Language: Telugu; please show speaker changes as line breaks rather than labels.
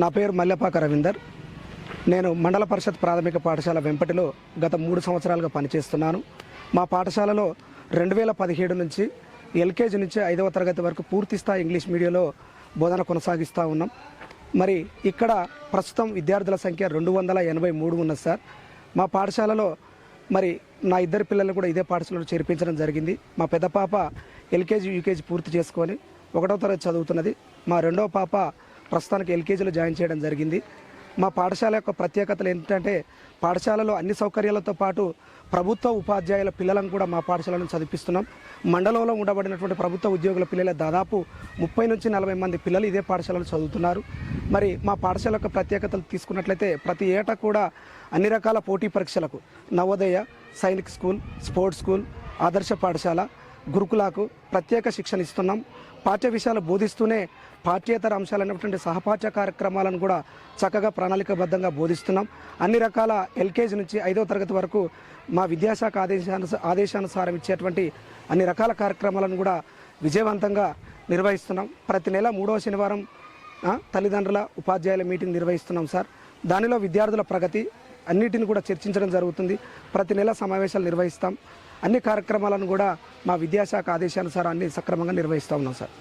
నా పేరు మల్లెపాక రవీందర్. నేను మండల పరిషత్ ప్రాథమిక పాఠశాల వెంపటిలో గత మూడు సంవత్సరాలుగా పనిచేస్తున్నాను. మా పాఠశాలలో రెండు వేల పదిహేడు నుంచి ఎల్కేజీ నుంచి ఐదవ తరగతి వరకు పూర్తి స్థాయి ఇంగ్లీష్ మీడియంలో బోధన కొనసాగిస్తూ ఉన్నాం. మరి ఇక్కడ ప్రస్తుతం విద్యార్థుల సంఖ్య రెండు వందల ఎనభై మూడు ఉన్నది సార్. మా పాఠశాలలో మరి నా ఇద్దరు పిల్లల్ని కూడా ఇదే పాఠశాలలో చేర్పించడం జరిగింది. మా పెద్ద పాప ఎల్కేజీ యూకేజీ పూర్తి చేసుకొని ఒకటో తరగతి చదువుతున్నది. మా రెండవ పాప ప్రస్తుతానికి ఎల్కేజీలో జాయిన్ చేయడం జరిగింది. మా పాఠశాల యొక్క ప్రత్యేకతలు ఏంటంటే పాఠశాలలో అన్ని సౌకర్యాలతో పాటు ప్రభుత్వ ఉపాధ్యాయుల పిల్లలను కూడా మా పాఠశాలను చదివిస్తున్నాం మండలంలో ఉండబడినటువంటి ప్రభుత్వ ఉద్యోగుల పిల్లల దాదాపు ముప్పై నుంచి నలభై మంది పిల్లలు ఇదే పాఠశాలలో చదువుతున్నారు. మరి మా పాఠశాల యొక్క ప్రత్యేకతలు తీసుకున్నట్లయితే ప్రతి ఏటా కూడా అన్ని రకాల పోటీ పరీక్షలకు Navodaya Sainik school sports school ఆదర్శ పాఠశాల గురుకులకు ప్రత్యేక శిక్షణ ఇస్తున్నాం. పాఠ్య విషయాలు బోధిస్తూనే పాఠ్యేతర అంశాలైనటువంటి సహపాఠ్య కార్యక్రమాలను కూడా చక్కగా ప్రణాళికబద్ధంగా బోధిస్తున్నాం. అన్ని రకాల ఎల్కేజీ నుంచి ఐదవ తరగతి వరకు మా విద్యాశాఖ ఆదేశాను ఆదేశానుసారం ఇచ్చేటువంటి అన్ని రకాల కార్యక్రమాలను కూడా విజయవంతంగా నిర్వహిస్తున్నాం. ప్రతి నెల మూడవ శనివారం తల్లిదండ్రుల ఉపాధ్యాయుల మీటింగ్ నిర్వహిస్తున్నాం సార్. దానిలో విద్యార్థుల ప్రగతి అన్నిటిని కూడా చర్చించడం జరుగుతుంది. ప్రతి నెల సమావేశాలు నిర్వహిస్తాం. అన్ని కార్యక్రమాలను కూడా మా విద్యాశాఖ ఆదేశానుసారం అన్ని సక్రమంగా నిర్వహిస్తూ ఉన్నాం సార్.